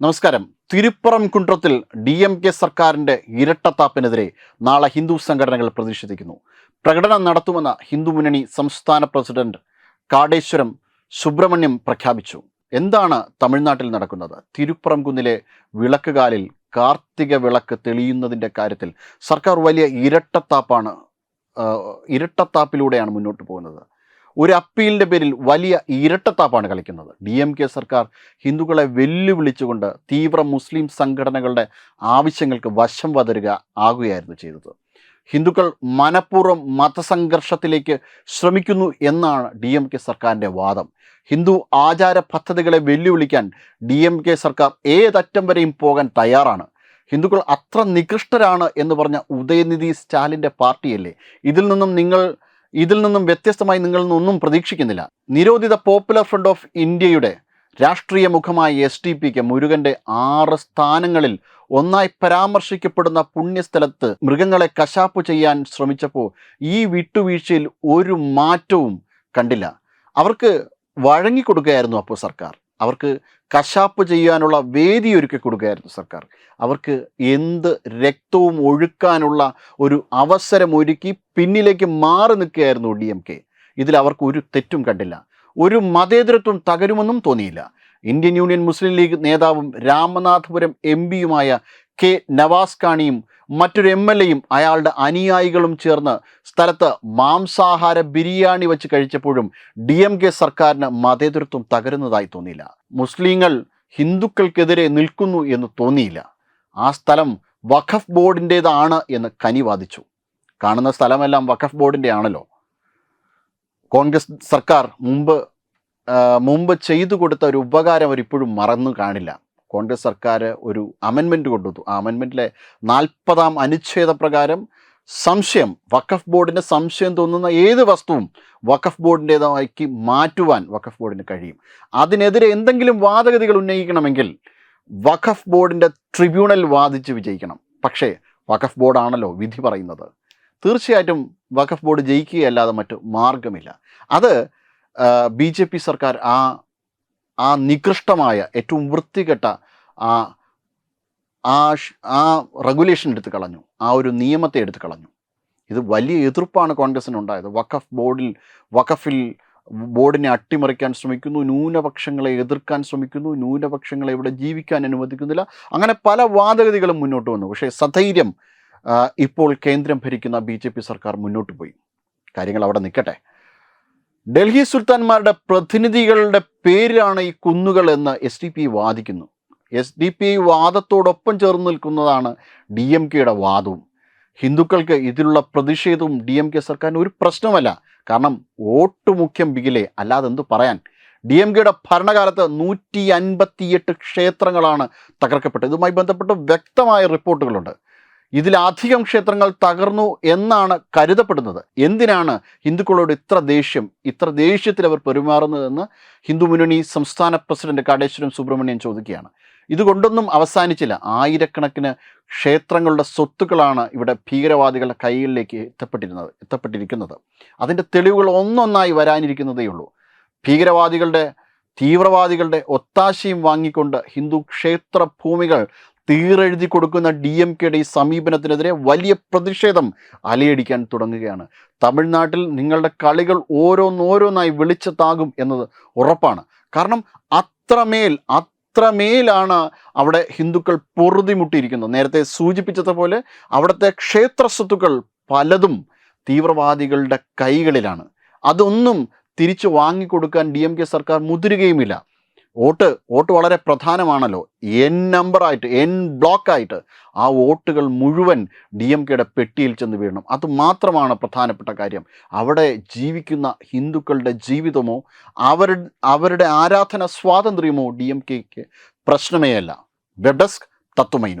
നമസ്കാരം. തിരുപ്പുറം കുണ്ട്രത്തിൽ D M K സർക്കാരിന്റെ ഇരട്ടത്താപ്പിനെതിരെ നാളെ ഹിന്ദു സംഘടനകൾ പ്രതിഷേധിക്കുന്നു. പ്രകടനം നടത്തുമെന്ന ഹിന്ദു മുന്നണി സംസ്ഥാന പ്രസിഡന്റ് കാടേശ്വരം സുബ്രഹ്മണ്യം പ്രഖ്യാപിച്ചു. എന്താണ് തമിഴ്നാട്ടിൽ നടക്കുന്നത്? തിരുപ്പുറം കുന്നിലെ വിളക്കുകാലിൽ കാർത്തിക വിളക്ക് തെളിയുന്നതിന്റെ കാര്യത്തിൽ സർക്കാർ വലിയ ഇരട്ടത്താപ്പാണ് ഇരട്ടത്താപ്പിലൂടെയാണ് മുന്നോട്ട് പോകുന്നത്. ഒരു അപ്പീലിന്റെ പേരിൽ വലിയ ഇരട്ടത്താപ്പാണ് കളിക്കുന്നത്. ഡി എം കെ സർക്കാർ ഹിന്ദുക്കളെ വെല്ലുവിളിച്ചുകൊണ്ട് തീവ്ര മുസ്ലിം സംഘടനകളുടെ ആവശ്യങ്ങൾക്ക് വശം വതരുക ആകുകയായിരുന്നു ചെയ്തത്. ഹിന്ദുക്കൾ മനഃപൂർവം മതസംഘർഷത്തിലേക്ക് ശ്രമിക്കുന്നു എന്നാണ് ഡി എം കെ സർക്കാരിന്റെ വാദം. ഹിന്ദു ആചാര പദ്ധതികളെ വെല്ലുവിളിക്കാൻ ഡി എം കെ സർക്കാർ ഏതറ്റം വരെയും പോകാൻ തയ്യാറാണ്. ഹിന്ദുക്കൾ അത്ര നികൃഷ്ടരാണ് എന്ന് പറഞ്ഞ ഉദയനിധി സ്റ്റാലിന്റെ പാർട്ടിയല്ലേ? ഇതിൽ നിന്നും നിങ്ങൾ ഇതിൽ നിന്നും വ്യത്യസ്തമായി നിങ്ങളിൽ നിന്നൊന്നും പ്രതീക്ഷിക്കുന്നില്ല. നിരോധിത പോപ്പുലർ ഫ്രണ്ട് ഓഫ് ഇന്ത്യയുടെ രാഷ്ട്രീയ മുഖമായ എസ് ടി പിക്ക് മുരുകന്റെ ആറ് സ്ഥാനങ്ങളിൽ ഒന്നായി പരാമർശിക്കപ്പെടുന്ന പുണ്യസ്ഥലത്ത് മൃഗങ്ങളെ കശാപ്പ് ചെയ്യാൻ ശ്രമിച്ചപ്പോൾ ഈ വിട്ടുവീഴ്ചയിൽ ഒരു മാറ്റവും കണ്ടില്ല. അവർക്ക് വഴങ്ങിക്കൊടുക്കുകയായിരുന്നു അപ്പോൾ സർക്കാർ. അവർക്ക് കശാപ്പ് ചെയ്യാനുള്ള വേദി ഒരുക്കി കൊടുക്കുകയായിരുന്നു സർക്കാർ. അവർക്ക് എന്ത് രക്തവും ഒഴുക്കാനുള്ള ഒരു അവസരം ഒരുക്കി പിന്നിലേക്ക് മാറി നിൽക്കുകയായിരുന്നു ഡി എം കെ. ഇതിൽ അവർക്ക് ഒരു തെറ്റും കണ്ടില്ല. ഒരു മതേതരത്വം തകരുമെന്നും തോന്നിയില്ല. ഇന്ത്യൻ യൂണിയൻ മുസ്ലിം ലീഗ് നേതാവും രാമനാഥപുരം എം പിയുമായ കെ നവാസ് കാണിയും മറ്റൊരു എം എൽ എയും അയാളുടെ അനുയായികളും ചേർന്ന് സ്ഥലത്ത് മാംസാഹാര ബിരിയാണി വെച്ച് കഴിച്ചപ്പോഴും ഡി എം കെ സർക്കാരിന് മതേതൃത്വം തകരുന്നതായി തോന്നിയില്ല. മുസ്ലിങ്ങൾ ഹിന്ദുക്കൾക്കെതിരെ നിൽക്കുന്നു എന്ന് തോന്നിയില്ല. ആ സ്ഥലം വഖഫ് ബോർഡിന്റേതാണ് എന്ന് കനി വാദിച്ചു. കാണുന്ന സ്ഥലമെല്ലാം വഖഫ് ബോർഡിന്റെ ആണല്ലോ കോൺഗ്രസ് സർക്കാർ മുമ്പ് മുമ്പ് ചെയ്തു കൊടുത്ത ഒരു ഉപകാരം അവർ ഇപ്പോഴും മറന്നു കാണില്ല. കോൺഗ്രസ് സർക്കാർ ഒരു അമെൻമെന്റ് കൊണ്ടുവന്നു. ആ അമെൻമെന്റിലെ നാൽപ്പതാം അനുച്ഛേദ പ്രകാരം സംശയം വഖഫ് ബോർഡിന് സംശയം തോന്നുന്ന ഏത് വസ്തുവും വഖഫ് ബോർഡിന്റേതാക്കി മാറ്റുവാൻ വഖഫ് ബോർഡിന് കഴിയും. അതിനെതിരെ എന്തെങ്കിലും വാദഗതികൾ ഉന്നയിക്കണമെങ്കിൽ വഖഫ് ബോർഡിന്റെ ട്രിബ്യൂണൽ വാദിച്ച് വിജയിക്കണം. പക്ഷേ വഖഫ് ബോർഡാണല്ലോ വിധി പറയുന്നത്. തീർച്ചയായിട്ടും വഖഫ് ബോർഡ് ജയിക്കുകയല്ലാതെ മറ്റു മാർഗമില്ല അത് ബി സർക്കാർ ആ ആ നികൃഷ്ടമായ ഏറ്റവും വൃത്തികെട്ട ആ ആ ആ റെഗുലേഷൻ എടുത്ത് കളഞ്ഞു. ആ ഒരു നിയമത്തെ എടുത്ത് കളഞ്ഞു. ഇത് വലിയ എതിർപ്പാണ് കോൺഗ്രസിനുണ്ടായത്. വഖഫ് ബോർഡിൽ വഖഫിൽ ബോർഡിനെ അട്ടിമറിക്കാൻ ശ്രമിക്കുന്നു ന്യൂനപക്ഷങ്ങളെ എതിർക്കാൻ ശ്രമിക്കുന്നു ന്യൂനപക്ഷങ്ങളെ ഇവിടെ ജീവിക്കാൻ അനുവദിക്കുന്നില്ല. അങ്ങനെ പല വാദഗതികളും മുന്നോട്ട് വന്നു. പക്ഷേ സധൈര്യം ഇപ്പോൾ കേന്ദ്രം ഭരിക്കുന്ന ബി സർക്കാർ മുന്നോട്ട് പോയി. കാര്യങ്ങൾ അവിടെ നിൽക്കട്ടെ. ഡൽഹി സുൽത്താൻമാരുടെ പ്രതിനിധികളുടെ പേരിലാണ് ഈ കുന്നുകൾ എന്ന് എസ് ഡി പി വാദിക്കുന്നു. എസ് ഡി പി വാദത്തോടൊപ്പം ചേർന്ന് നിൽക്കുന്നതാണ് ഡി എം കെയുടെ വാദവും. ഹിന്ദുക്കൾക്ക് ഇതിലുള്ള പ്രതിഷേധവും ഡി എം കെ സർക്കാരിന് ഒരു പ്രശ്നമല്ല കാരണം വോട്ട് മുഖ്യം ബിഗിലെ അല്ലാതെ എന്ത് പറയാൻ? ഡി എം കെയുടെ ഭരണകാലത്ത് നൂറ്റി അൻപത്തിയെട്ട് ക്ഷേത്രങ്ങളാണ് തകർക്കപ്പെട്ടത്. ഇതുമായി ബന്ധപ്പെട്ട് വ്യക്തമായ റിപ്പോർട്ടുകളുണ്ട്. ഇതിലധികം ക്ഷേത്രങ്ങൾ തകർന്നു എന്നാണ് കരുതപ്പെടുന്നത്. എന്തിനാണ് ഹിന്ദുക്കളോട് ഇത്ര ദേഷ്യം ഇത്ര ദേഷ്യത്തിൽ അവർ പെരുമാറുന്നതെന്ന് ഹിന്ദു മുന്നണി സംസ്ഥാന പ്രസിഡന്റ് കാടേശ്വരം സുബ്രഹ്മണ്യൻ ചോദിക്കുകയാണ്. ഇതുകൊണ്ടൊന്നും അവസാനിച്ചില്ല. ആയിരക്കണക്കിന് ക്ഷേത്രങ്ങളുടെ സ്വത്തുക്കളാണ് ഇവിടെ ഭീകരവാദികളുടെ കൈകളിലേക്ക് എത്തപ്പെട്ടിരുന്നത് എത്തപ്പെട്ടിരിക്കുന്നത്. അതിന്റെ തെളിവുകൾ ഒന്നൊന്നായി വരാനിരിക്കുന്നതേ ഉള്ളൂ. ഭീകരവാദികളുടെ തീവ്രവാദികളുടെ ഒത്താശയും വാങ്ങിക്കൊണ്ട് ഹിന്ദു ക്ഷേത്ര ഭൂമികൾ തീരെഴുതി കൊടുക്കുന്ന ഡി എം കെയുടെ ഈ സമീപനത്തിനെതിരെ വലിയ പ്രതിഷേധം അലയടിക്കാൻ തുടങ്ങുകയാണ്. തമിഴ്നാട്ടിൽ നിങ്ങളുടെ കളികൾ ഓരോന്നോരോന്നായി വെളിച്ചത്താകും എന്നത് ഉറപ്പാണ്. കാരണം അത്രമേൽ അത്രമേലാണ് അവിടെ ഹിന്ദുക്കൾ പൊറുതിമുട്ടിയിരിക്കുന്നത്. നേരത്തെ സൂചിപ്പിച്ചതുപോലെ അവിടുത്തെ ക്ഷേത്ര സ്വത്തുക്കൾ പലതും തീവ്രവാദികളുടെ കൈകളിലാണ്. അതൊന്നും തിരിച്ചു വാങ്ങിക്കൊടുക്കാൻ ഡി എം കെ സർക്കാർ മുതിരുകയുമില്ല. വോട്ട് വോട്ട് വളരെ പ്രധാനമാണല്ലോ. എൻ നമ്പറായിട്ട് എൻ ബ്ലോക്കായിട്ട് ആ വോട്ടുകൾ മുഴുവൻ ഡി എം കെയുടെ പെട്ടിയിൽ ചെന്ന് വീഴണം. അത് മാത്രമാണ് പ്രധാനപ്പെട്ട കാര്യം. അവിടെ ജീവിക്കുന്ന ഹിന്ദുക്കളുടെ ജീവിതമോ അവരുടെ അവരുടെ ആരാധന സ്വാതന്ത്ര്യമോ ഡി എം കെക്ക് പ്രശ്നമേ വെബ് ഡെസ്ക് തത്വമൈ